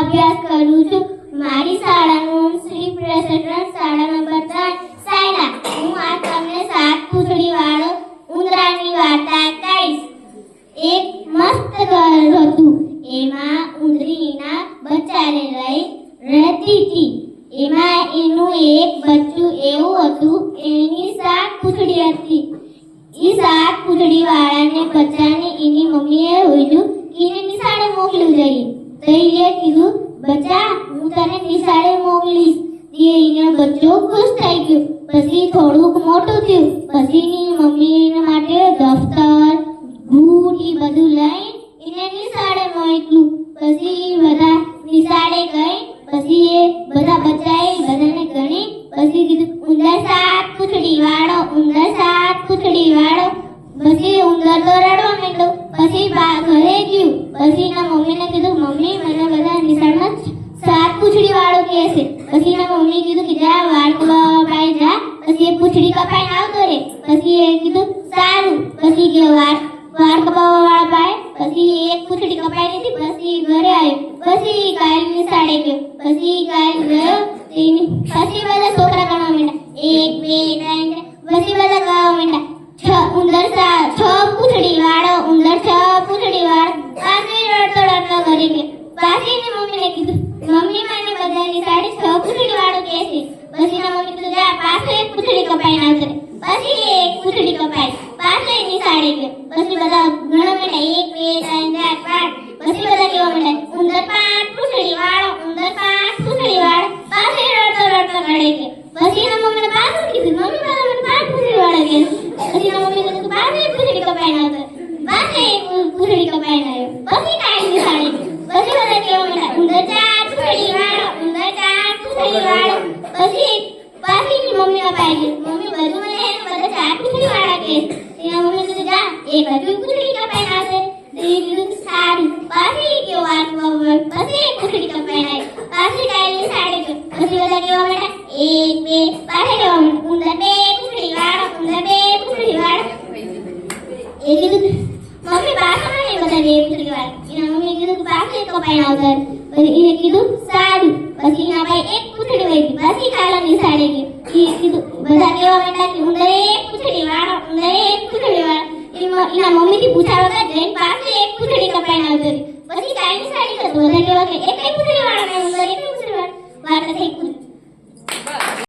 અભ્યાસ કરું છું. મારી શાળાનું શ્રી પ્રસન્ન શાળા નંબર ત્રણ. સાયના હું આ તમને સાત પૂંછડી વાળો ઉંદરાની વાર્તા કહીશ એક મસ્ત ઘર હતું. એમાં ઉંદરીના બચ્ચાને લઈ રહેતી હતી. એમાં એનું એક બચ્ચું એવું હતું, એની સાત પૂંછડી હતી. એ સાત પૂંછડી વાળાને બચ્ચાને એની મમ્મીએ કીધું કે એને નિશાળે મોકલ્યું જોઈએ કીધું બચ્ચા હું તને નિશાળે મોકલીશ. તે એને બચ્ચો ખુશ થઈ ગયો. પછી થોડુંક મોટું થયું. પછી પછી એના મમ્મીને કીધું, મમ્મી, મને બધા નિશાળમાં સાત પૂછડી વાળો કે છે. પછી એના મમ્મી કીધું કે, જા, વાળ કપાઈ જા. પછી એ પૂછડી કપાઈ આવતો રે પછી એ કીધું, સારું. પછી કે વાળ વાળ કપાવવા વાળા ભાઈ પછી એક પૂંછડી કપાઈ લીધી. પછી ઘરે આવ્યો. પછી કાલ નિશાળે ગયો. પછી કાલ ગયો. પછી બધા છોકરા ગણવા માંડ્યા. એક, બે, ત્રણ પછી બધા ગાવા માંડ્યા. છ, ઉંદર છ ગયો પાછી એની મમ્મીને કીધું, મમ્મી, મને બધાની સાડી છ પૂંછડી વાળો કે છે. પછી ના મમ્મી કીધું, જા પાછો એક પૂંછડી કપાઈ નાખશે પછી એક પૂંછડી કપાઈ પાછો એની સાડી કે પછી બધા ઘણા માંડ્યા એક, બે, ત્રણ, ચાર, પાંચ. પછી બધા કેવા માંડ્યા, ઉંદર પાંચ પૂંછડી વાળો ઉંદર પાંચ પૂંછડી વાળો પાછી રડતો રડતો ઘરે કે પછી એના મમ્મીને પાછું કીધું, મમ્મી બધા મને પાંચ પૂંછડી વાળો કે. પછી એના મમ્મી કીધું પાછી એક પૂંછડી કપાઈ નાખશે પાછી એક પૂંછડી કપાઈ નાખ્યો. પછી કાંઈ નિશાળે વાળો ઉંદર ચાર મમ્મી એ વાત બરાબર મમ્મી નહીં બધા બે પૂંછડી વાળા એને કીધું બાકી એક કપાઈ આવતર પછી એને કીધું સાડું પછી એના ભાઈ એક પૂંછડી હોય પછી પાછી કાળાની સાડી ગઈ. કીધું, બધા કેવા માંડ્યા કે ઉંદર એક પૂંછડી વાળો ઉંદર એક પૂંછડી વાળો. એના મમ્મીથી પૂછાવા ગયા જઈને પાછી એક પૂંછડી કપાઈ આવતી પછી કાળની સાડી કરતો બધા કેવા કે એક પૂંછડી વાળો ઉંદર એક પૂંછડી વાળો. વાત થઈ